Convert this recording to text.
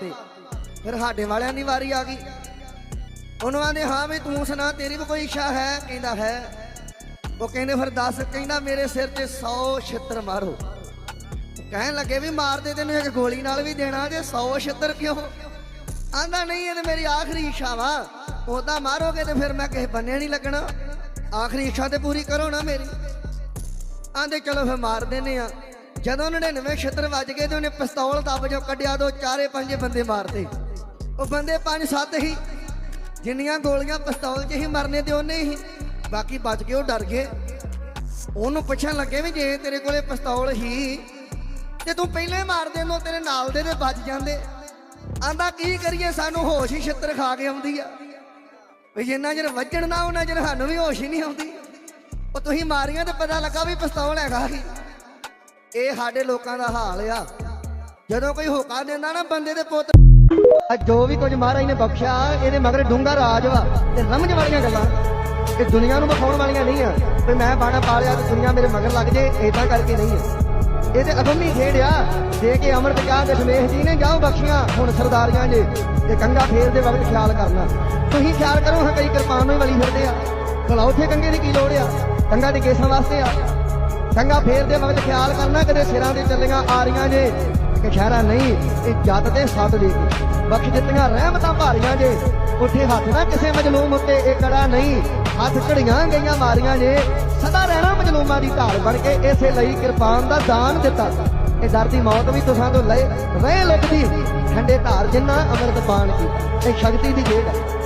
ਤੇ ਫਿਰ ਸਾਡੇ ਵਾਲਿਆਂ ਦੀ ਵਾਰੀ ਆ ਗਈ। ਉਹਨੂੰ ਆਂਦੇ, ਹਾਂ ਵੀ ਤੂੰ ਸੁਣਾ, ਤੇਰੀ ਵੀ ਕੋਈ ਇੱਛਾ ਹੈ? ਕਹਿੰਦਾ, ਹੈ। ਉਹ ਕਹਿੰਦੇ, ਫਿਰ ਦੱਸ, ਕਹਿੰਦਾ, ਮੇਰੇ ਸਿਰ ਤੇ 100 ਛਿੱਤਰ ਮਾਰੋ। ਕਹਿਣ ਲੱਗੇ ਵੀ, ਮਾਰਦੇ ਤੈਨੂੰ ਇੱਕ ਗੋਲੀ ਨਾਲ ਵੀ ਦੇਣਾ, ਜੇ 100 ਛਿੱਤਰ ਕਿਉਂ? ਆਂਦਾ, ਨਹੀਂ, ਇਹ ਤੇ ਮੇਰੀ ਆਖਰੀ ਇੱਛਾ ਵਾ। ਉਹਦਾ ਮਾਰੋਗੇ ਤੇ ਫਿਰ ਮੈਂ ਕਿਸੇ ਬੰਨੇ ਨਹੀਂ ਲੱਗਣਾ। ਆਖਰੀ ਇੱਛਾ ਤੇ ਪੂਰੀ ਕਰੋ ਨਾ ਮੇਰੀ। ਆਂਦੇ, ਚਲੋ ਫਿਰ ਮਾਰ ਦਿੰਨੇ ਆ। ਜਦੋਂ 99 ਛਿੱਤਰ ਵੱਜ ਗਏ ਤੇ ਉਹਨੇ ਪਿਸਤੌਲ ਦੱਬ ਜੋ ਕੱਢਿਆ ਦੋ ਚਾਰੇ ਪੰਜੇ ਬੰਦੇ ਮਾਰਤੇ। ਉਹ ਬੰਦੇ ਪੰਜ ਸੱਤ ਹੀ, ਜਿੰਨੀਆਂ ਗੋਲੀਆਂ ਪਿਸਤੌਲ 'ਚ ਹੀ ਮਰਨੇ ਤੇ ਉਹਨੇ ਹੀ। ਬਾਕੀ ਬਚ ਗਏ, ਉਹ ਡਰ ਗਏ। ਉਹਨੂੰ ਪੁੱਛਣ ਲੱਗੇ ਵੀ ਜੇ ਤੇਰੇ ਕੋਲੇ ਪਿਸਤੌਲ ਹੀ, ਤੇ ਤੂੰ ਪਹਿਲਾਂ ਹੀ ਮਾਰ ਦੇਨੋ ਤੇਰੇ ਨਾਲ ਦੇ ਤੇ ਬਚ ਜਾਂਦੇ। ਆਂਦਾ, ਕੀ ਕਰੀਏ? ਸਾਨੂੰ ਹੋਸ਼ ਹੀ ਛਿੱਤਰ ਖਾ ਕੇ ਆਉਂਦੀ ਆ। ਵੀ ਜਿੰਨਾ ਚਿਰ ਵੱਜਣ ਨਾ, ਉਹਨਾਂ ਚਿਰ ਸਾਨੂੰ ਵੀ ਹੋਸ਼ ਹੀ ਨਹੀਂ ਆਉਂਦੀ। ਉਹ ਤੁਸੀਂ ਮਾਰੀਆਂ ਤੇ ਪਤਾ ਲੱਗਾ ਵੀ ਪਿਸਤੌਲ ਹੈਗਾ ਹੀ। ਇਹ ਸਾਡੇ ਲੋਕਾਂ ਦਾ ਹਾਲ ਆ। ਜਦੋਂ ਕੋਈ ਹੋਕਾ ਦਿੰਦਾ ਨਾ ਬੰਦੇ ਦੇ ਪੁੱਤ ਜੋ ਵੀ ਕੁਝ ਮਹਾਰਾਜ ਨੇ ਬਖਸ਼ਿਆ, ਇਹਦੇ ਮਗਰ ਡੂੰਗਾ ਰਾਜ ਵਾ ਤੇ ਸਮਝ ਵਾਲੀਆਂ ਗੱਲਾਂ। ਇਹ ਦੁਨੀਆ ਨੂੰ ਵਿਖਾਉਣ ਵਾਲੀਆਂ ਨਹੀਂ ਆ। ਵੀ ਮੈਂ ਬਾਣਾ ਪਾ ਲਿਆ ਤੇ ਦੁਨੀਆ ਮੇਰੇ ਮਗਰ ਲੱਗ ਜੇ, ਏਦਾਂ ਕਰਕੇ ਨਹੀਂ ਆ। ਇਹ ਤੇ ਅਗੰਮੀ ਖੇਡ ਆ। ਦੇ ਕੇ ਅਮਰਤ ਕਾ ਦਸ਼ਮੇਸ਼ ਜੀ ਨੇ ਜਾਓ ਬਖਸ਼ੀਆਂ, ਹੁਣ ਸਰਦਾਰੀਆਂ ਜੇ ਤੇ ਕੰਗਾ ਫੇਰ ਦੇ ਵਕਤ ਖਿਆਲ ਕਰਨਾ। ਤੁਸੀਂ ਖਿਆਲ ਕਰੋ, ਹਾਂ, ਕਈ ਕਿਰਪਾਨ ਨੂੰ ਹੀ ਵਲੀ ਫਿਰਦੇ ਆ। ਭਲਾ ਉੱਥੇ ਕੰਗੇ ਦੀ ਕੀ ਲੋੜ ਆ? ਕੰਗਾ ਦੇ ਕੇਸਾਂ ਵਾਸਤੇ ਆ। ਕੰਗਾ ਫੇਰ ਦੇ ਵਕਤ ਖਿਆਲ ਕਰਨਾ, ਕਦੇ ਸਿਰਾਂ ਤੇ ਚੱਲੀਆਂ ਆ ਜੇ। ਕਿ ਨਹੀਂ ਇਹ ਜੱਤ ਤੇ ਸੱਤ ਦੇ ਬਖਸ਼ ਦਿੱਤੀਆਂ, ਰਹਿਮਤਾਂ ਭਾਰੀਆਂ ਜੇ। ਉੱਥੇ ਹੱਥ ਨਾ ਕਿਸੇ ਮਜਲੂਮ ਉੱਤੇ ਇਹ ਕੜਾ ਨਹੀਂ। ਹੱਥ ਘੜੀਆਂ ਗਈਆਂ ਮਾਰੀਆਂ ਜੇ। ਸਦਾ ਰਹਿਣਾ ਮਜਲੂਮਾਂ ਦੀ ਢਾਲ ਬਣ ਕੇ ਇਸੇ ਲਈ ਕਿਰਪਾਨ ਦਾ ਦਾਨ ਦਿੱਤਾ। ਇਹ ਦਰ ਦੀ ਮੌਤ ਵੀ ਤੁਸਾਂ ਤੋਂ ਲਏ ਰਹਿ ਲੁੱਟਦੀ ਠੰਡੇ ਧਾਰ ਜਿੰਨਾ ਅੰਮ੍ਰਿਤ ਪਾਣ ਕੀ ਇਹ ਸ਼ਕਤੀ ਦੀ ਖੇਡ ਹੈ।